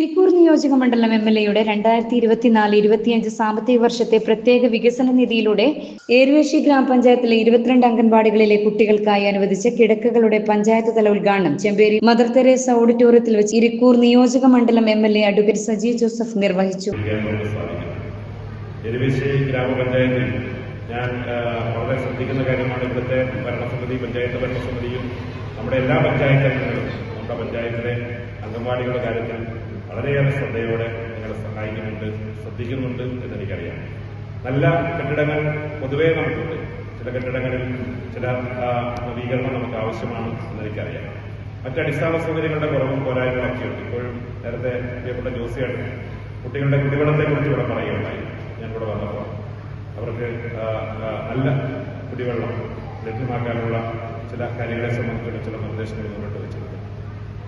നിയോജക മണ്ഡലം M L എയുടെ രണ്ടായിരത്തി ഇരുപത്തിനാല് ഇരുപത്തിയഞ്ച് സാമ്പത്തിക വർഷത്തെ പ്രത്യേക വികസന നിധിയിലൂടെ ഏരുവേശി ഗ്രാമപഞ്ചായത്തിലെ ഇരുപത്തിരണ്ട് അംഗൻവാടികളിലെ കുട്ടികൾക്കായി അനുവദിച്ച കിടക്കകളുടെ പഞ്ചായത്ത് തല ഉദ്ഘാടനം ചെമ്പേരി മദർ തെരേസ ഓഡിറ്റോറിയത്തിൽ വെച്ച് ഇരിക്കൂർ നിയോജക മണ്ഡലം M L A advocate Saji Joseph നിർവഹിച്ചു. ഞാൻ വളരെ പഞ്ചായത്ത് നമ്മുടെ എല്ലാ പഞ്ചായത്ത് നമ്മുടെ പഞ്ചായത്തിലെ അംഗൻവാടികളുടെ കാര്യത്തിൽ വളരെയേറെ ശ്രദ്ധയോടെ നിങ്ങളെ സഹായിക്കുന്നുണ്ട് ശ്രദ്ധിക്കുന്നുണ്ട് എന്നെനിക്കറിയാം. നല്ല കെട്ടിടങ്ങൾ പൊതുവേ നമുക്കുണ്ട്. ചില കെട്ടിടങ്ങളിൽ ചില നവീകരണം നമുക്ക് ആവശ്യമാണ് എന്നെനിക്കറിയാം. മറ്റ് അടിസ്ഥാന സൗകര്യങ്ങളുടെ കുറവും പോരായ്മകളൊക്കെയുണ്ട്. ഇപ്പോഴും നേരത്തെ പ്രിയപ്പെട്ട ജോസിയാണ് കുട്ടികളുടെ കുടിവെള്ളത്തെക്കുറിച്ച് ഇവിടെ പറയുകയുണ്ടായി. ഞാൻ ഇവിടെ വന്നപ്പോൾ അവർക്ക് നല്ല കുടിവെള്ളം ലഭ്യമാക്കാനുള്ള ചില കാര്യങ്ങളെ സംബന്ധിച്ചുള്ള ചില നിർദ്ദേശങ്ങൾ മുന്നോട്ട് വെച്ചിട്ടുണ്ട്.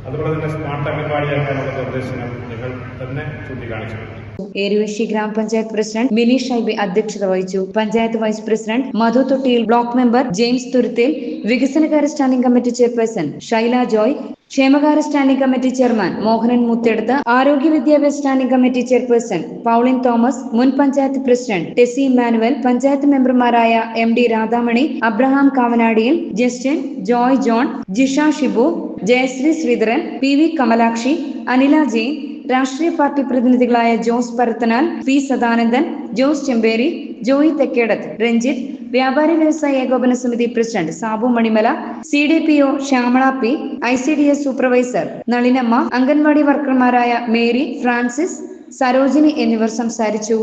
അതുപോലെ തന്നെ സ്മാർട്ട് അംഗൻവാടിയാക്കാനുള്ള നിർദ്ദേശങ്ങൾ ഞങ്ങൾ തന്നെ ചൂണ്ടിക്കാണിച്ചിട്ടുണ്ട് ഏരുവേശി ഗ്രാമപഞ്ചായത്ത് പ്രസിഡന്റ് മിനി ഷൈബി അധ്യക്ഷത വഹിച്ചു. Panchayat vice president Madhu തൊട്ടിയിൽ block member James Thuruthel വികസനകാര്യ standing committee chairperson Shaila Joy ക്ഷേമകാര്യ standing committee chairman Mohanan Muthedath ആരോഗ്യ വിദ്യാഭ്യാസ standing committee chairperson Pauline Thomas മുൻ പഞ്ചായത്ത് പ്രസിഡന്റ് ടെസി മാനുവൽ പഞ്ചായത്ത് മെമ്പർമാരായ M D Radhamani Abraham Kavanadiyil Justin Joy John Jisha Shibu Jayasree Sreedharan P V Kamalakshi Anila Jain രാഷ്ട്രീയ party പ്രതിനിധികളായ Jose Parathanal P Sadanandan Jose Chemperi Joy Thekkedath Ranjith വ്യാപാരി വ്യവസായ ഏകോപന സമിതി president Sabu Manimala C D P O Shyamala P I C D S supervisor Nalinamma anganwadi വർക്കർമാരായ Mary Francis Sarojini എന്നിവർ സംസാരിച്ചു.